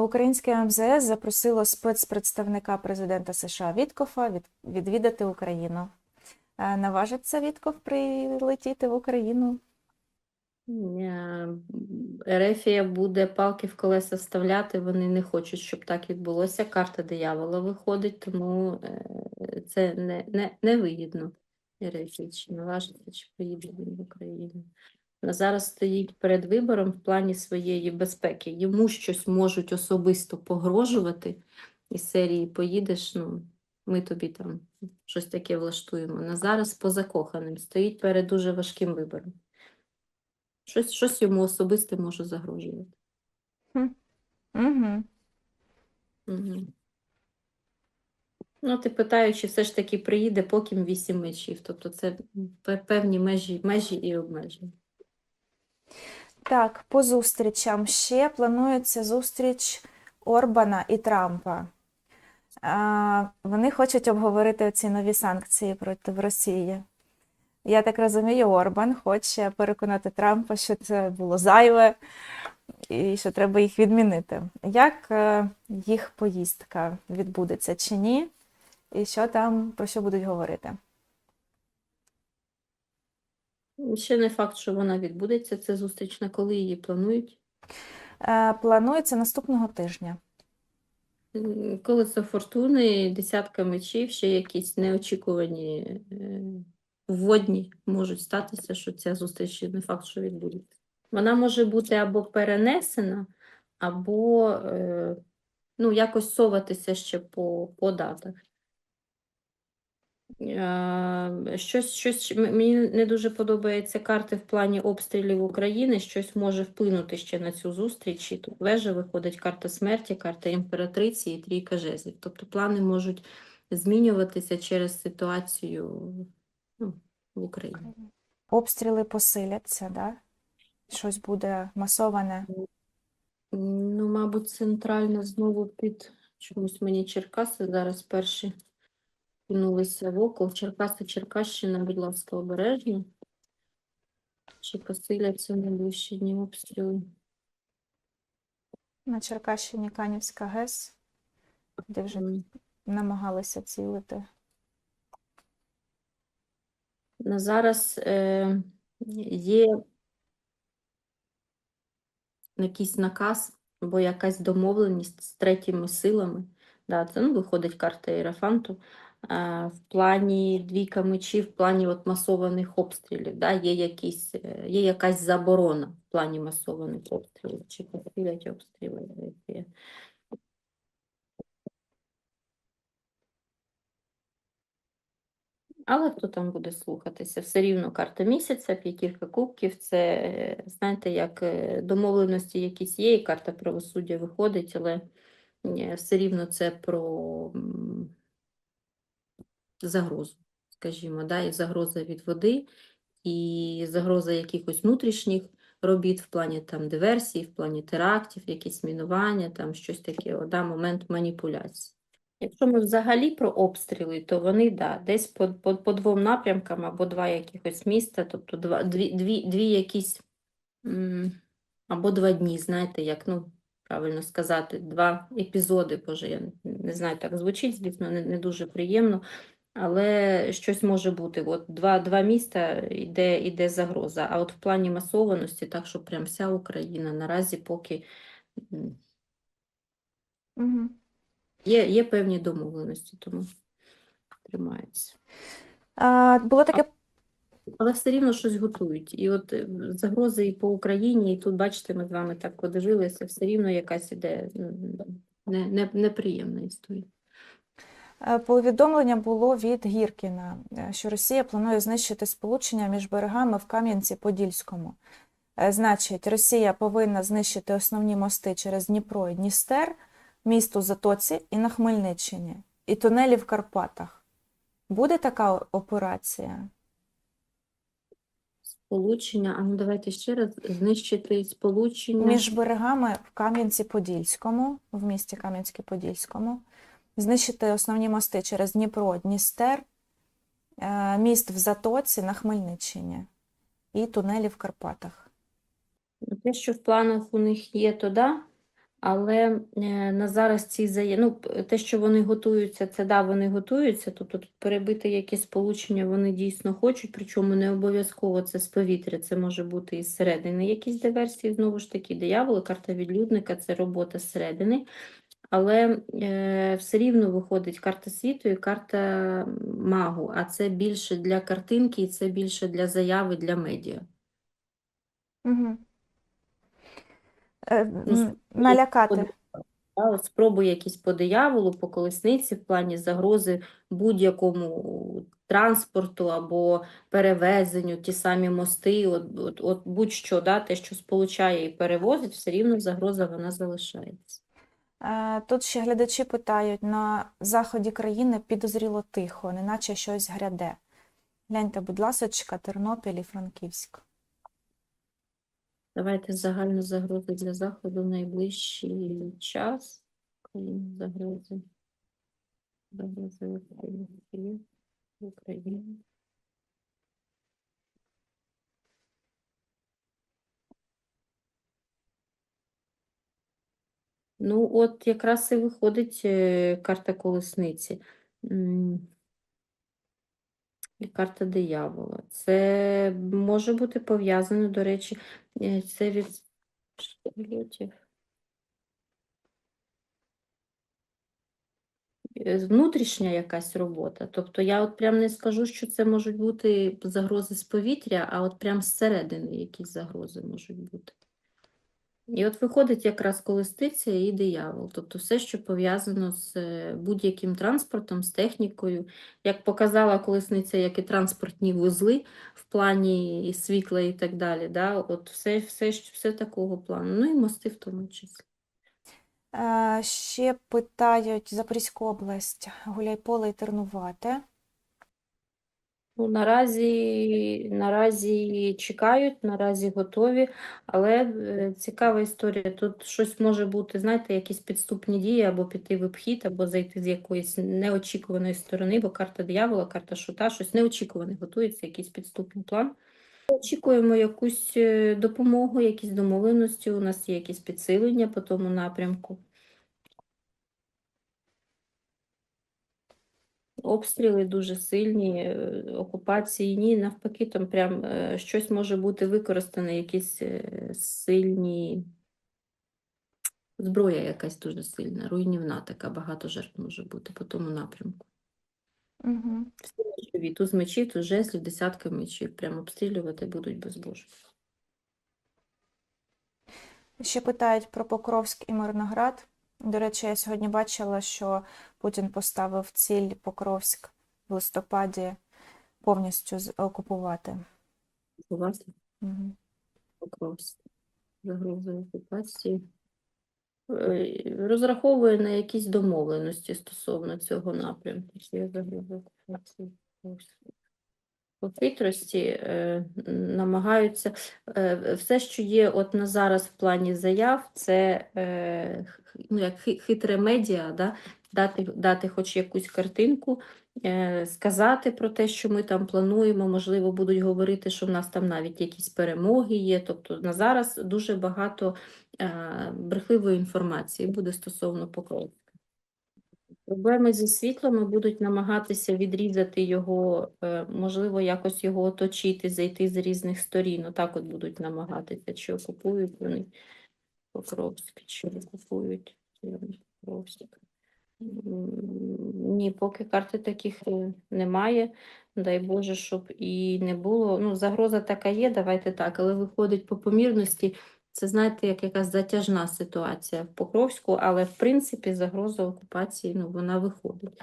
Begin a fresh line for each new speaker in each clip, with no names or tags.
Українське МЗС запросило спецпредставника президента США Віткофа відвідати Україну. Наважиться Вітков прилетіти в Україну?
Ерефія буде палки в колеса вставляти, вони не хочуть, щоб так відбулося. Карта диявола виходить, тому е, це не, не, не вигідно. Ерефії, чи наважиться, чи поїде він в Україну. Зараз стоїть перед вибором в плані своєї безпеки. Йому щось можуть особисто погрожувати із серії поїдеш, ну, ми тобі там щось таке влаштуємо. На зараз по закоханим стоїть перед дуже важким вибором. Щось, щось йому особисте може загрожувати.
Угу.
Угу. Ну, ти питаю, чи все ж таки приїде покім вісім мечів. Тобто це певні межі, межі і обмеження.
Так, по зустрічам ще планується зустріч Орбана і Трампа. Вони хочуть обговорити ці нові санкції проти Росії. Я так розумію, Орбан хоче переконати Трампа, що це було зайве і що треба їх відмінити. Як е, їх поїздка відбудеться чи ні? І що там, про що будуть говорити?
Ще не факт, що вона відбудеться. Це зустріч на коли її планують.
Е, Планується наступного тижня.
Колесо фортуни, десятка мечів, ще якісь неочікувані е, вводні можуть статися, що ця зустріч не факт, що відбудеться. Вона може бути або перенесена, або е, ну, якось соватися ще по, по датах. Е, Щось, щось мені не дуже подобаються карти в плані обстрілів України. Щось може вплинути ще на цю зустріч. І тут вежа виходить карта смерті, карта імператриці і трійка жезлів. Тобто плани можуть змінюватися через ситуацію ну, в Україні.
Обстріли посиляться, да? Щось буде масоване.
Ну, мабуть, центрально знову під чомусь мені Черкаси зараз перші кинулися в око. Черкаси, Черкащина, будь ласка, обережно. Чи посиляться найближчі дні обстріли?
На Черкащині Канівська ГЕС, де вже
М.
намагалися цілити.
На зараз е, є якийсь наказ або якась домовленість з третіми силами. Да, це ну, виходить карта Іерафанту. В плані двійка мечів, в плані от масованих обстрілів. Да, є, якісь, є якась заборона в плані масованих обстрілів. Чи посилять обстріли? які. Але хто там буде слухатися? Все рівно карта місяця, п'ятірка кубків. Це, е, знаєте, як е, домовленості якісь є, і карта правосуддя виходить, але е, все рівно це про загрозу, скажімо, да? і загроза від води, і загроза якихось внутрішніх робіт в плані там диверсій, в плані терактів, якісь мінування, там щось таке, да, момент маніпуляції. Якщо ми взагалі про обстріли, то вони да, десь по, по, по двом напрямкам або два якихось міста, тобто два, дві, дві, дві якісь або два дні, знаєте, як ну, правильно сказати, два епізоди, боже, я не знаю, так звучить, звісно, не, не дуже приємно, але щось може бути. От два, два міста іде, іде загроза. А от в плані масованості, так що прям вся Україна наразі поки.
Угу.
Є, є певні домовленості, тому тримається.
А, було таке
Але все рівно щось готують. І от е, загрози і по Україні, і тут, бачите, ми з вами так подивилися, все рівно якась іде не, не, неприємна історія.
Е, повідомлення було від Гіркіна, е, що Росія планує знищити сполучення між берегами в Кам'янці-Подільському. Е, Значить, Росія повинна знищити основні мости через Дніпро і Дністер, місто Затоці і на Хмельниччині, і тунелі в Карпатах. Буде така операція?
Сполучення, а ну давайте ще раз знищити сполучення.
Між берегами в Кам'янці-Подільському, в місті Кам'янське-Подільському, знищити основні мости через Дніпро, Дністер, е, міст в Затоці на Хмельниччині і тунелі в Карпатах.
Те, що в планах у них є, то да. Але е, на зараз ці заяви, ну, те, що вони готуються, це да, вони готуються, тобто тут перебити якісь сполучення вони дійсно хочуть, причому не обов'язково це з повітря, це може бути і зсередини якісь диверсії, знову ж таки, дияволи, карта відлюдника, це робота зсередини. Але е, все рівно виходить карта світу і карта магу, а це більше для картинки, і це більше для заяви, для медіа.
Угу. Е,
Ну,
налякати.
Спроби якісь по дияволу, по колесниці в плані загрози будь-якому транспорту або перевезенню, ті самі мости, от, от, от будь-що, да, те, що сполучає і перевозить, все рівно загроза вона залишається.
Е, Тут ще глядачі питають, на заході країни підозріло тихо, неначе щось гряде. Гляньте, будь ласочка, Тернопіль і Франківськ.
Давайте загальну загрозу для заходу в найближчий час. Загрози. Загрози. Київ, Ну, от якраз і виходить е, карта колесниці. І карта диявола. Це може бути пов'язано, до речі, е, це від штормльотів. Е, Внутрішня якась робота. Тобто я от прям не скажу, що це можуть бути загрози з повітря, а от прям зсередини якісь загрози можуть бути. І от виходить якраз колесниця і диявол, тобто все, що пов'язано з е, будь-яким транспортом, з технікою. Як показала колесниця, як і транспортні вузли в плані і світла і так далі. Да? От все, все, все такого плану. Ну і мости в тому числі.
Е, Ще питають Запорізьку область, Гуляйполе і Тернувате.
Ну, наразі, наразі чекають, наразі готові, але е, цікава історія. Тут щось може бути, знаєте, якісь підступні дії, або піти в обхід, або зайти з якоїсь неочікуваної сторони, бо карта диявола, карта шута, щось неочікуване готується, якийсь підступний план. Очікуємо якусь е, допомогу, якісь домовленості, у нас є якісь підсилення по тому напрямку. Обстріли дуже сильні, е, окупації ні, навпаки, там прям е, щось може бути використане, якісь е, сильні зброя якась дуже сильна, руйнівна така, багато жертв може бути по тому напрямку.
Угу.
Всі мечові, туз мечів, туз жезлів, десятки мечів, прям обстрілювати будуть безбожно.
Ще питають про Покровськ і Мирноград. До речі, я сьогодні бачила, що Путін поставив ціль Покровськ в листопаді повністю окупувати.
Вас
Угу.
Покровськ, загроза окупації. Е, Розраховує на якісь домовленості стосовно цього напрямку. Чи є загроза окупації? По хитрості е, намагаються е, все, що є от на зараз в плані заяв, це е, ну, як хитре медіа, да? дати, дати хоч якусь картинку, е, сказати про те, що ми там плануємо, можливо, будуть говорити, що в нас там навіть якісь перемоги є. Тобто на зараз дуже багато е, брехливої інформації буде стосовно Покровська. Проблеми зі світлом будуть намагатися відрізати його, е, можливо, якось його оточити, зайти з різних сторін. Отак от будуть намагатися, чи окупують вони Покровськ, чи окупують Покровськ. Ні, поки карти таких е, немає. Дай Боже, щоб і не було. Ну, загроза така є, давайте так, але виходить по помірності. Це, знаєте, як якась затяжна ситуація в Покровську, але в принципі загроза окупації ну, вона виходить.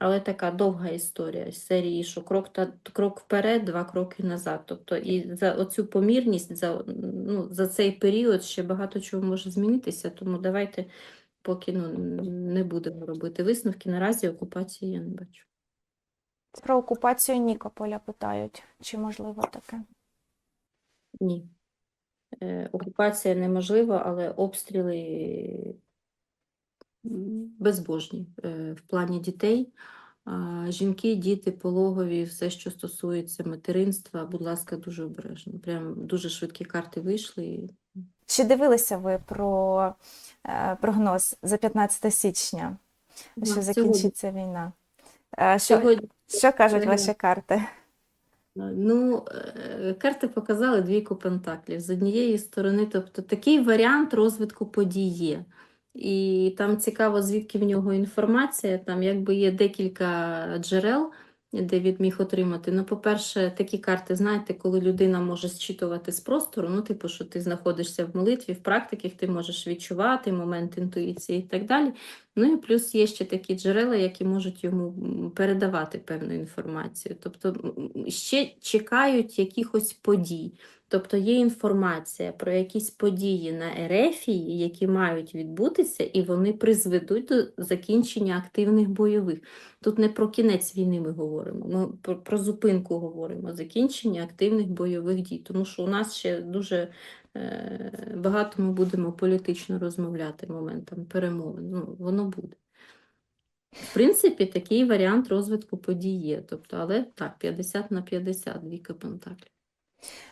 Але така довга історія з серії, що крок, та, крок вперед, два кроки назад. Тобто і за оцю помірність, за, ну, за цей період ще багато чого може змінитися, тому давайте поки ну, не будемо робити висновки. Наразі окупації я не бачу.
Про окупацію Нікополя питають, чи можливо таке.
Ні. Е, Окупація неможлива, але обстріли безбожні е, в плані дітей. Жінки, діти, пологові, все, що стосується материнства, будь ласка, дуже обережно. Прям дуже швидкі карти вийшли.
Чи дивилися ви про е, прогноз за 15 січня, що закінчиться війна? Що,
Сьогодні
що кажуть ваші карти?
Ну, е, карти показали двійку пентаклів. З однієї сторони, тобто такий варіант розвитку подій є. І там цікаво, звідки в нього інформація. Там якби є декілька джерел, де він міг отримати. Ну, по-перше, такі карти, знаєте, коли людина може зчитувати з простору, ну, типу, що ти знаходишся в молитві, в практиках, ти можеш відчувати момент інтуїції і так далі. Ну і плюс є ще такі джерела, які можуть йому передавати певну інформацію. Тобто ще чекають якихось подій. Тобто є інформація про якісь події на Ерефії, які мають відбутися, і вони призведуть до закінчення активних бойових. Тут не про кінець війни ми говоримо, ми про, про зупинку говоримо, закінчення активних бойових дій. Тому що у нас ще дуже е, багато ми будемо політично розмовляти моментом перемовин. Ну, воно буде. В принципі, такий варіант розвитку подій є. Тобто, але так, 50 на 50, двійка пентаклів.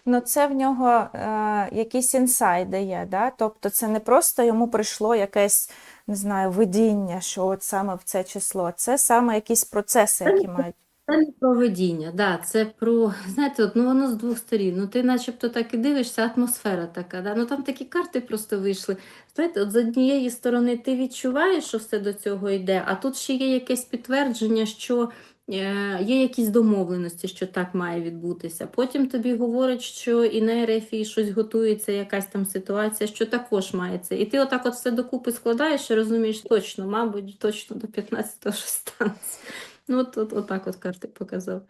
Ну, це в нього е, якісь інсайди є, да? Тобто це не просто йому прийшло якесь, не знаю, видіння, що от саме в це число, це саме якісь процеси, які мають.
Це не про видіння, да, це про, знаєте, от, ну воно з двох сторін. Ну ти начебто так і дивишся, атмосфера така, да? ну там такі карти просто вийшли. Знаєте, от з однієї сторони ти відчуваєш, що все до цього йде, а тут ще є якесь підтвердження, що є якісь домовленості, що так має відбутися. Потім тобі говорять, що і на РФі щось готується, якась там ситуація, що також має це. І ти отак от все докупи складаєш і розумієш точно, мабуть, точно до 15-го щось станеться. Ну, от, от, отак от карти показав.